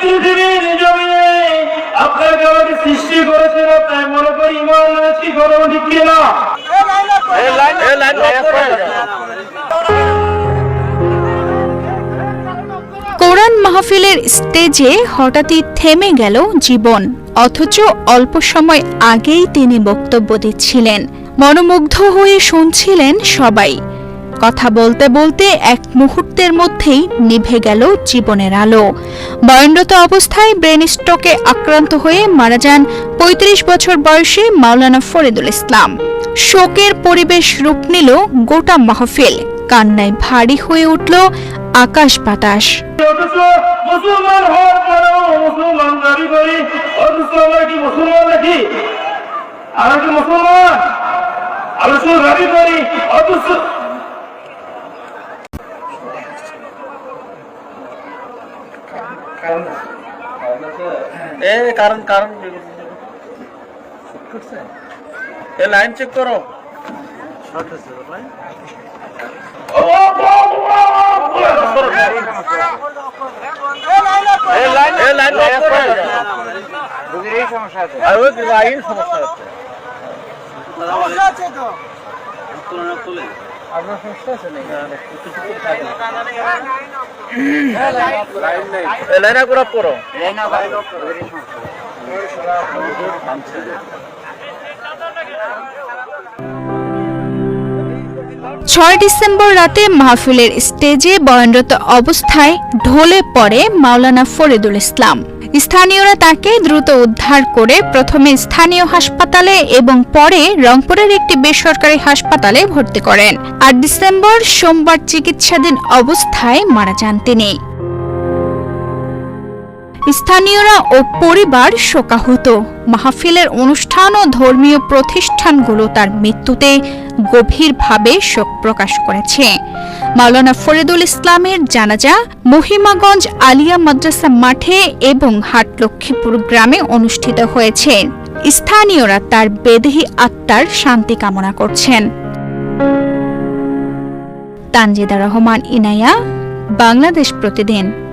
পৃথিবীর জমিনে আপনাকে আমাকে সৃষ্টি করেছেন তাই মনে করি ইমান রয়েছি গরম ঠিক কিনা? কোরআন মাহফিলের স্টেজে হঠাৎই থেমে গেল জীবন অথচ অল্প সময় আগেই তিনি বক্তব্য দিচ্ছিলেন। মনোমুগ্ধ হয়ে শুনছিলেন সবাই। কথা বলতে বলতে এক মুহূর্তের মধ্যেই নিভে গেল জীবনের আলো। বয়নরত অবস্থায় ব্রেন স্ট্রোকে আক্রান্ত হয়ে মারা যান ৩৫ বছর বয়সী মাওলানা ফরিদুল ইসলাম। শোকের পরিবেশ রূপ নিল গোটা মাহফিল। কান্নায় ভারী হয়ে উঠল আকাশ বাতাস। মুসলমান মুসলমান শুধু এ কারণ কারণ। এ লাইন চেক করো। এ লাইন এ লাইন লক করো। এই সমস্যা আছে আপনার সমস্যা আছে নাকি? লাইন করো ছয় ডিসেম্বর রাতে মাহফিলের স্টেজে বয়নরত অবস্থায় ঢলে পড়ে মাওলানা ফরিদুল ইসলাম। স্থানীয়রা তাকে দ্রুত উদ্ধার করে প্রথমে স্থানীয় হাসপাতালে এবং পরে রংপুরের একটি বেসরকারি হাসপাতালে ভর্তি করেন। আট ডিসেম্বর সোমবার চিকিৎসাধীন অবস্থায় মারা যান তিনি। স্থানীয়রা ও পরিবার শোকাহত। মাহফিলের অনুষ্ঠান ও ধর্মীয় প্রতিষ্ঠানগুলো তার মৃত্যুতে গভীরভাবে শোক প্রকাশ করেছে। মাওলানা ফরিদুল ইসলামের জানাজা মহিমাগঞ্জ আলিয়া মাদ্রাসা মাঠে এবং হাটলক্ষ্মীপুর গ্রামে অনুষ্ঠিত হয়েছে। স্থানীয়রা তার বেদেহী আত্মার শান্তি কামনা করছেন। তানজিদা রহমান, ইনায়া, বাংলাদেশ প্রতিদিন।